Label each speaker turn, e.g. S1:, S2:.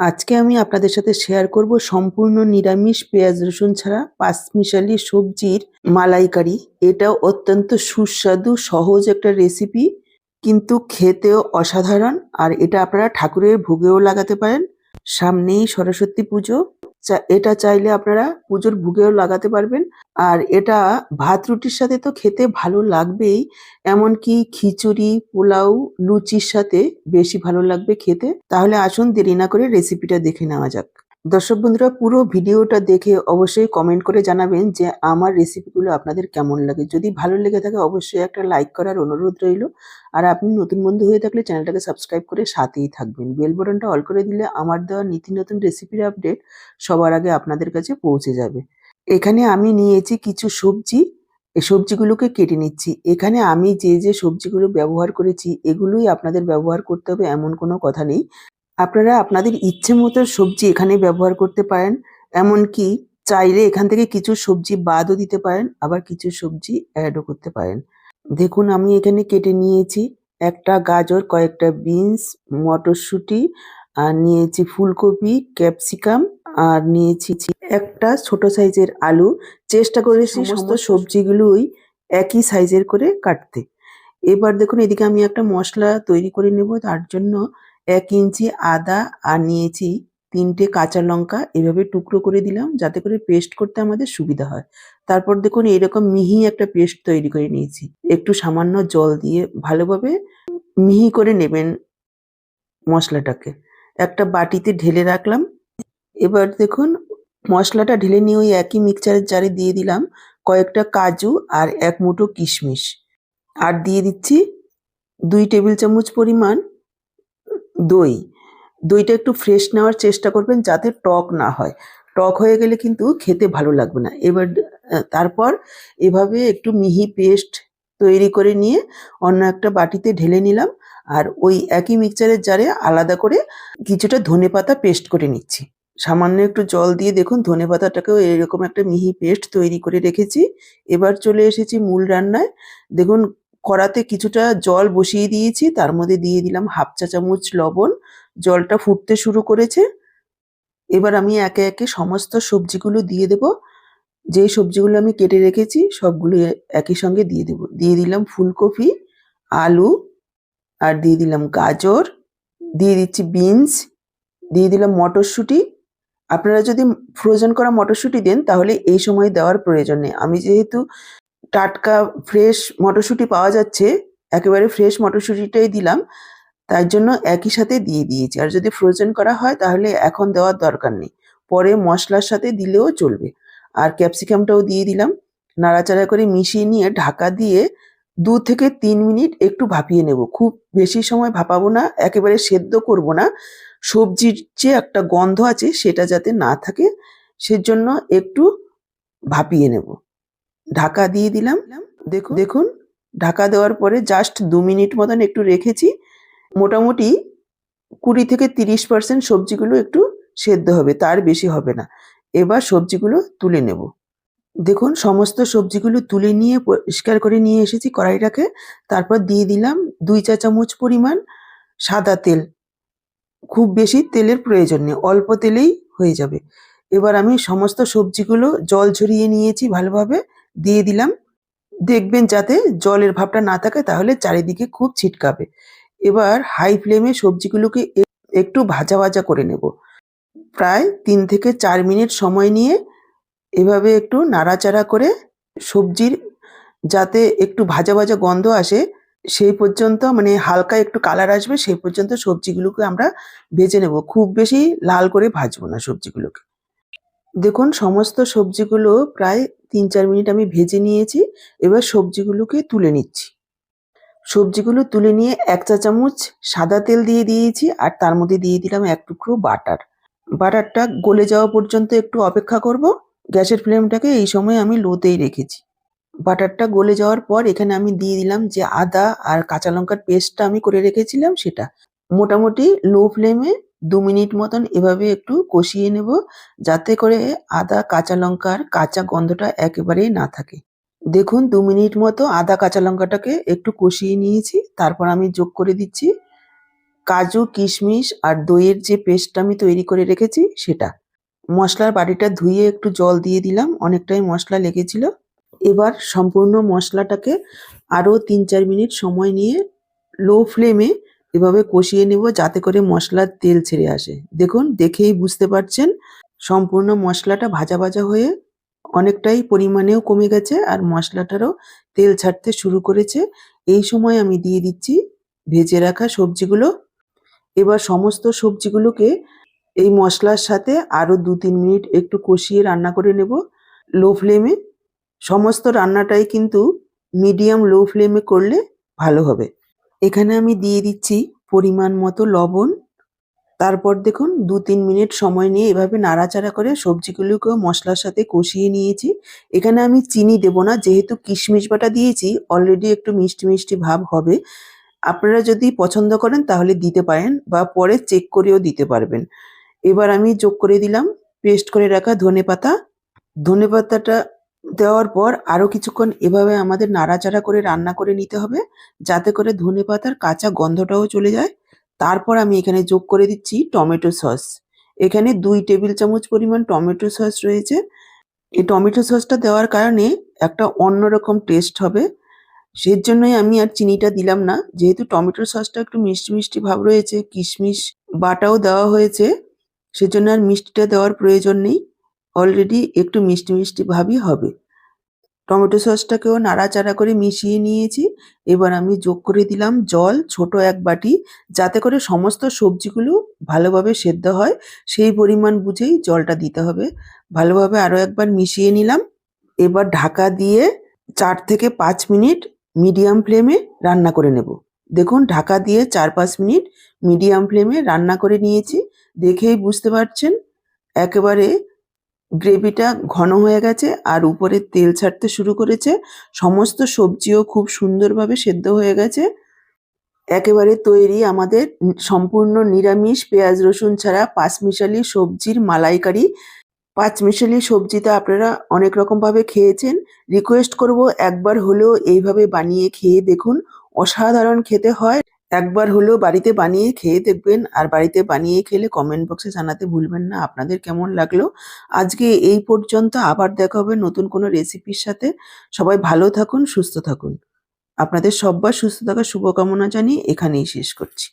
S1: আজকে আমি আপনাদের সাথে শেয়ার করব সম্পূর্ণ নিরামিষ পেঁয়াজ রসুন ছাড়া পাঁচমিশালি সবজির মালাইকারি। এটা অত্যন্ত সুস্বাদু, সহজ একটা রেসিপি কিন্তু খেতেও অসাধারণ। আর এটা আপনারা ঠাকুরের ভোগেও লাগাতে পারেন। সামনেই সরস্বতী পুজো। এটা চাইলে আপনারা পুজোর ভুগেও লাগাতে পারবেন। আর এটা ভাত রুটির সাথে তো খেতে ভালো লাগবেই, এমনকি খিচুড়ি, পোলাও, লুচির সাথে বেশি ভালো লাগবে খেতে। তাহলে আসুন দেরি না করে রেসিপিটা দেখে নেওয়া যাক। দর্শক বন্ধুরা, পুরো ভিডিওটা দেখে অবশ্যই কমেন্ট করে জানাবেন যে আমার রেসিপিগুলো আপনাদের কেমন লাগে। যদি ভালো লেগে থাকে, অবশ্যই একটা লাইক করার অনুরোধ রইল। আর আপনি নতুন বন্ধু হয়ে থাকলে চ্যানেলটাকে সাবস্ক্রাইব করে সাথেই থাকবেন। বেল বটনটা অল করে দিলে আমার দেওয়া নীতি নতুন রেসিপির আপডেট সবার আগে আপনাদের কাছে পৌঁছে যাবে। এখানে আমি নিয়েছি কিছু সবজি। এই সবজিগুলোকে কেটে নিচ্ছি। এখানে আমি যে যে সবজিগুলো ব্যবহার করেছি, এগুলোই আপনাদের ব্যবহার করতে হবে, এমন কোনো কথা নেই। আপনারা আপনাদের ইচ্ছে মতো সবজি এখানে ব্যবহার করতে পারেন। এমনকি চাইলে এখান থেকে কিছু সবজি বাদও দিতে পারেন আবার কিছু সবজি অ্যাডও করতে পারেন। দেখুন আমি এখানে কেটে নিয়েছি একটা গাজর কয়েকটা বিনস মটরশুঁটি আর নিয়েছি ফুলকপি ক্যাপসিকাম আর নিয়েছি একটা ছোট সাইজের আলু। চেষ্টা করেছি সমস্ত সবজিগুলোই একই সাইজের করে কাটতে। এবার দেখুন এদিকে আমি একটা মশলা তৈরি করে নেব তার জন্য এক ইঞ্চি আদা আর নিয়েছি তিনটে কাঁচা লঙ্কা। এভাবে টুকরো করে দিলাম যাতে করে পেস্ট করতে আমাদের সুবিধা হয়। তারপর দেখুন এরকম মিহি একটা পেস্ট তৈরি করে নিয়েছি। একটু সামান্য জল দিয়ে ভালোভাবে মিহি করে নেবেন মশলাটাকে। একটা বাটিতে ঢেলে রাখলাম। এবার দেখুন মশলাটা ঢেলে নিয়ে ওই একই মিক্সচারের জারে দিয়ে দিলাম কয়েকটা কাজু আর এক মুঠো কিশমিশ। আর দিয়ে দিচ্ছি দুই টেবিল চামচ পরিমাণ দই। দইটা একটু ফ্রেশ নেওয়ার চেষ্টা করবেন যাতে টক না হয়। টক হয়ে গেলে কিন্তু খেতে ভালো লাগবে না। এবার তারপর এভাবে একটু মিহি পেস্ট তৈরি করে নিয়ে অন্য একটা বাটিতে ঢেলে নিলাম আর ওই একই মিক্সচারের জারে আলাদা করে কিছুটা ধনেপাতা পেস্ট করে নিচ্ছি। সামান্য একটু জল দিয়ে দেখুন ধনেপাতাটাকেও এরকম একটা মিহি পেস্ট তৈরি করে রেখেছি। এবার চলে এসেছি মূল রান্নায়। দেখুন কড়াতে কিছুটা জল বসিয়ে দিয়েছি। তার মধ্যে দিয়ে দিলাম হাফ চা চামচ লবণ। জলটা ফুটতে শুরু করেছে। এবার আমি একে একে সমস্ত সবজিগুলো দিয়ে দেব। যে সবজিগুলো আমি কেটে রেখেছি, সবগুলো একই সঙ্গে দিয়ে দেব। দিয়ে দিলাম ফুলকপি, আলু, আর দিয়ে দিলাম গাজর, দিয়ে দিচ্ছি বিনস, দিয়ে দিলাম মটরশুঁটি। আপনারা যদি ফ্রোজেন করা মটরশুঁটি দেন, তাহলে এই সময় দেওয়ার প্রয়োজন নেই। আমি যেহেতু টাটকা ফ্রেশ মটরশুঁটি পাওয়া যাচ্ছে। একেবারে ফ্রেশ মটরশুঁটিটাই দিলাম। তাই জন্য একই সাথে দিয়ে দিয়েছি। আর যদি ফ্রোজেন করা হয়, তাহলে এখন দেওয়ার দরকার নেই। পরে মশলার সাথে দিলেও চলবে। আর ক্যাপসিকামটাও দিয়ে দিলাম। নাড়াচাড়া করে মিশিয়ে নিয়ে ঢাকা দিয়ে দু থেকে তিন মিনিট একটু ভাপিয়ে নেব। খুব বেশি সময় ভাপাবো না, একেবারে সেদ্ধ করব না। সবজির যে একটা গন্ধ আছে, সেটা যাতে না থাকে, সেজন্য একটু ভাপিয়ে নেব। ঢাকা দিয়ে দিলাম। দেখুন। দেখুন, ঢাকা দেওয়ার পরে জাস্ট দু মিনিট মতন একটু রেখেছি। মোটামুটি কুড়ি থেকে তিরিশ পার্সেন্ট সবজিগুলো একটু সেদ্ধ হবে, তার বেশি হবে না। এবার সবজিগুলো তুলে নেব। দেখুন, সমস্ত সবজিগুলো তুলে নিয়ে পরিষ্কার করে নিয়ে এসেছি কড়াইটাকে। তারপর দিয়ে দিলাম দুই চা চামচ পরিমাণ সাদা তেল। খুব বেশি তেলের প্রয়োজন নেই, অল্প তেলেই হয়ে যাবে। এবার আমি সমস্ত সবজিগুলো জল ঝরিয়ে নিয়েছি ভালোভাবে। দিয়ে দিলাম। দেখবেন যাতে জলের ভাবটা না থাকে, তাহলে চারিদিকে খুব ছিটকাবে। এবার হাই ফ্লেমে সবজিগুলোকে একটু ভাজা ভাজা করে নেব। প্রায় তিন থেকে চার মিনিট সময় নিয়ে এভাবে একটু নাড়াচাড়া করে সবজির যাতে একটু ভাজা ভাজা গন্ধ আসে, সেই পর্যন্ত মানে হালকা একটু কালার আসবে, সেই পর্যন্ত সবজিগুলোকে আমরা ভেজে নেব। খুব বেশি লাল করে ভাজবো না সবজিগুলোকে। দেখুন, সমস্ত সবজিগুলো প্রায় তিন চার মিনিট আমি ভেজে নিয়েছি, এবার সবজিগুলোকে তুলে নিচ্ছি। সবজিগুলো তুলে নিয়ে এক চা চামচ সাদা তেল দিয়ে দিয়েছি, আর তার মধ্যে দিয়ে দিলাম এক টুকরো বাটার। বাটারটা গলে যাওয়া পর্যন্ত একটু অপেক্ষা করব, গ্যাসের ফ্লেমটাকে এই সময় আমি লোতেই রেখেছি। বাটারটা গলে যাওয়ার পর এখানে আমি দিয়ে দিলাম যে আদা আর কাঁচা লঙ্কার পেস্টটা আমি করে রেখেছিলাম সেটা। মোটামুটি লো ফ্লেমে দু মিনিট মতন এভাবে একটু কষিয়ে নেব যাতে করে আদা, কাঁচা লঙ্কার কাঁচা গন্ধটা একেবারেই না থাকে। দেখুন, দু মিনিট মতো আদা, কাঁচা লঙ্কাটাকে একটু কষিয়ে নিয়েছি। তারপর আমি যোগ করে দিচ্ছি কাজু, কিশমিশ আর দইয়ের যে পেস্টটা আমি তৈরি করে রেখেছি সেটা। মশলার বাটিটা ধুয়ে একটু জল দিয়ে দিলাম, অনেকটাই মশলা লেগেছিল। এবার সম্পূর্ণ মশলাটাকে আরও তিন চার মিনিট সময় নিয়ে লো ফ্লেমে এভাবে কষিয়ে নেব যাতে করে মশলার তেল ছেড়ে আসে। দেখুন, দেখেই বুঝতে পারছেন, সম্পূর্ণ মশলাটা ভাজা ভাজা হয়ে অনেকটাই পরিমাণেও কমে গেছে আর মশলাটারও তেল ছাড়তে শুরু করেছে। এই সময় আমি দিয়ে দিচ্ছি ভেজে রাখা সবজিগুলো। এবার সমস্ত সবজিগুলোকে এই মশলার সাথে আরও দু তিন মিনিট একটু কষিয়ে রান্না করে নেব লো ফ্লেমে। সমস্ত রান্নাটাই কিন্তু মিডিয়াম লো ফ্লেমে করলে ভালো হবে। এখানে আমি দিয়ে দিচ্ছি পরিমাণ মতো লবণ। তারপর দেখুন দু তিন মিনিট সময় নিয়ে এভাবে নাড়াচাড়া করে সবজিগুলোকেও মশলার সাথে কষিয়ে নিয়েছি। এখানে আমি চিনি দেব না, যেহেতু কিশমিশ বাটা দিয়েছি অলরেডি একটু মিষ্টি মিষ্টি ভাব হবে। আপনারা যদি পছন্দ করেন তাহলে দিতে পারেন বা পরে চেক করেও দিতে পারবেন। এবার আমি যোগ করে দিলাম পেস্ট করে রাখা ধনে পাতা ধনে পাতাটা দেওয়ার পর আরও কিছুক্ষণ এভাবে আমাদের নাড়াচাড়া করে রান্না করে নিতে হবে, যাতে করে ধনে পাতার কাঁচা গন্ধটাও চলে যায়। তারপর আমি এখানে যোগ করে দিচ্ছি টমেটো সস। এখানে দুই টেবিল চামচ পরিমাণ টমেটো সস রয়েছে। এই টমেটো সসটা দেওয়ার কারণে একটা অন্যরকম টেস্ট হবে। সেই জন্যই আমি আর চিনিটা দিলাম না। যেহেতু টমেটো সসটা একটু মিষ্টি মিষ্টি ভাব রয়েছে, কিশমিশ বাটাও দেওয়া হয়েছে, সেজন্য আর মিষ্টিটা দেওয়ার প্রয়োজন নেই। অলরেডি একটু মিষ্টি মিষ্টি ভাবই হবে। টমেটো সসটাকেও নাড়াচাড়া করে মিশিয়ে নিয়েছি। এবার আমি যোগ করে দিলাম জল, ছোট এক বাটি, যাতে করে সমস্ত সবজিগুলো ভালোভাবে সেদ্ধ হয়। সেই পরিমাণ বুঝেই জলটা দিতে হবে। ভালোভাবে আরও একবার মিশিয়ে নিলাম। এবার ঢাকা দিয়ে চার থেকে পাঁচ মিনিট মিডিয়াম ফ্লেমে রান্না করে নেব। দেখুন, ঢাকা দিয়ে চার পাঁচ মিনিট মিডিয়াম ফ্লেমে রান্না করে নিয়েছি। দেখেই বুঝতে পারছেন? একেবারে গ্রেভিটা ঘন হয়ে গেছে আর উপরে তেল ছাড়তে শুরু করেছে। সমস্ত সবজিও খুব সুন্দরভাবে সেদ্ধ হয়ে গেছে। একেবারে তৈরি আমাদের সম্পূর্ণ নিরামিষ পেঁয়াজ, রসুন ছাড়া পাঁচমিশালি সবজির মালাইকারি। পাঁচমিশালি সবজিটা আপনারা অনেক রকমভাবে খেয়েছেন। রিকোয়েস্ট করব একবার হলেও এইভাবে বানিয়ে খেয়ে দেখুন। অসাধারণ খেতে হয়। একবার হলেও বাড়িতে বানিয়ে খেয়ে দেখবেন আর বাড়িতে বানিয়ে খেলে কমেন্ট বক্সে জানাতে ভুলবেন না। আপনাদের কেমন লাগল? আজকে এই পর্যন্ত আবার দেখা হবে নতুন কোনো রেসিপির সাথে। সবাই ভালো থাকুন, সুস্থ থাকুন। আপনাদের সব্বার সুস্থ থাকার শুভকামনা জানিয়ে এখানেই শেষ করছি।